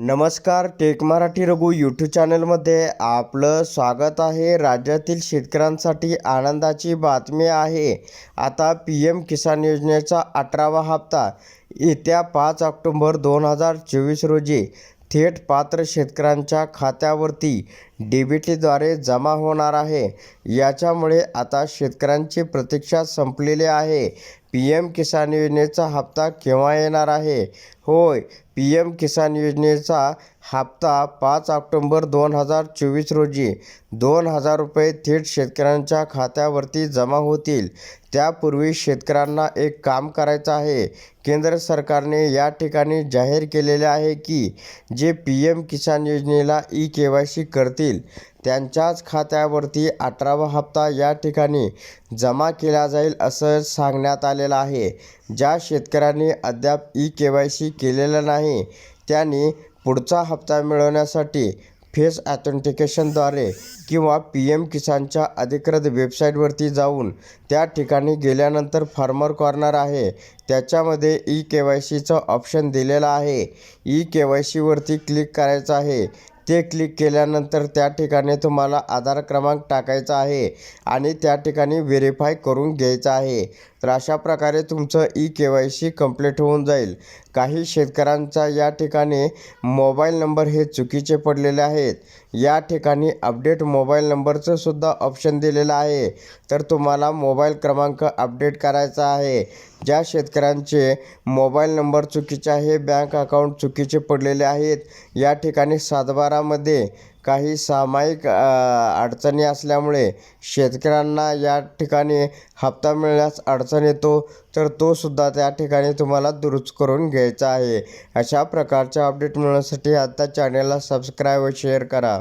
नमस्कार take Marathi Raghu YouTube चॅनलमध्ये आपलं स्वागत आहे. राज्यातील शेतकऱ्यांसाठी आनंदाची बातमी आहे. आता पी एम किसान योजनेचा अठरावा हप्ता. येत्या पाच ऑक्टोंबर दोन हजार चोवीस रोजी थेट पात्र शेतकऱ्यांच्या खात्यावरती डी बी टीद्वारे जमा होणार आहे. याच्यामुळे आता शेतकऱ्यांची प्रतीक्षा संपलेली आहे. पी एम किसान योजनेचा हप्ता केव्हा येणार आहे? होय पी एम किसान योजनेचा हप्ता पाच ऑक्टोंबर दोन हजार चोवीस रोजी दोन हजार रुपये थेट शेतकऱ्यांच्या खात्यावरती जमा होतील. त्यापूर्वी शेतकऱ्यांना एक काम करायचं आहे. केंद्र सरकारने या ठिकाणी जाहीर केलेले आहे की जे पी एम किसान योजनेला ई के वाय सी करतील त्यांच्याच खात्यावरती अठरावा हप्ता या ठिकाणी जमा केला जाईल असं सांगण्यात आलेलं आहे. ज्या शेतकऱ्यांनी अद्याप ई के वाय सी केलेलं नाही त्यांनी पुढचा हप्ता मिळवण्यासाठी फेस ॲथेंटिकेशनद्वारे किंवा पी एम किसानच्या अधिकृत वेबसाईटवरती जाऊन त्या ठिकाणी गेल्यानंतर फार्मर कॉर्नर आहे. त्याच्यामध्ये ई के वाय सीचं ऑप्शन दिलेलं आहे. ई के वाय सीवरती क्लिक करायचं आहे. ते क्लिक केल्यानंतर त्या ठिकाणी तुम्हाला आधार क्रमांक टाकायचा आहे आणि त्या ठिकाणी व्हेरीफाय करून घ्यायचं आहे. तर अशा प्रकारे तुमचं E K Y C complete होऊन जाईल. काही शेतकऱ्यांचा या ठिकाणी मोबाईल नंबर हे चुकीचे पडलेले आहेत. या ठिकाणी अपडेट मोबाईल नंबरचं सुद्धा ऑप्शन दिलेलं आहे. तर तुम्हाला मोबाईल क्रमांक अपडेट करायचा आहे. ज्या शेतकऱ्यांचे मोबाईल नंबर चुकीचे आहे बँक अकाउंट चुकीचे पडलेले आहेत या ठिकाणी सातबारामध्ये काही सामायिक अडचणी असल्यामुळे शेतकऱ्यांना या ठिकाणी हप्ता मिळण्यास अडचण येतो तर तो सुद्धा त्या ठिकाणी तुम्हाला दुरुस्त करून घ्यायचा आहे. अशा प्रकारच्या अपडेट मिळवण्यासाठी आता चॅनलला सबस्क्राईब व शेअर करा.